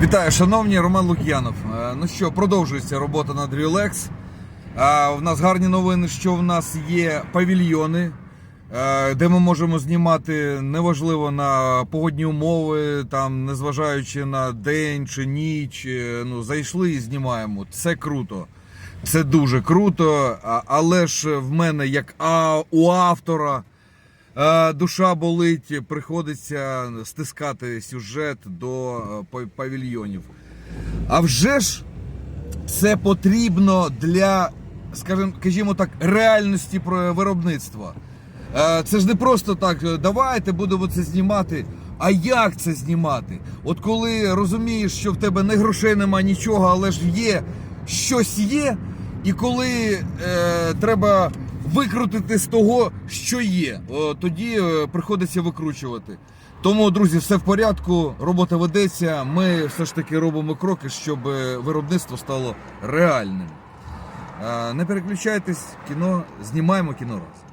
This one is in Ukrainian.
Вітаю, шановні, Роман Лук'янов. Е, Ну що, продовжується робота над. Е, В нас гарні новини, що в нас є павільйони, е, де ми можемо знімати неважливо на погодні умови, там, незважаючи на день чи ніч. е, Ну, зайшли і знімаємо. Це круто. Це дуже круто. Але ж в мене, як у автора, Душа болить, приходиться стискати сюжет до е, павільйонів. А вже ж це потрібно для, скажімо, так, реальності виробництва. Е, Це ж не просто так, е, давайте будемо це знімати. А як це знімати? От коли розумієш, що в тебе не грошей нема нічого, але ж є щось є, і коли е, треба викрутити з того, що є, тоді е, приходиться викручувати. Тому, друзі, все в порядку, робота ведеться. Ми все ж таки робимо кроки, щоб е, виробництво стало реальним. Е, Не переключайтесь, кіно знімаємо кіно раз.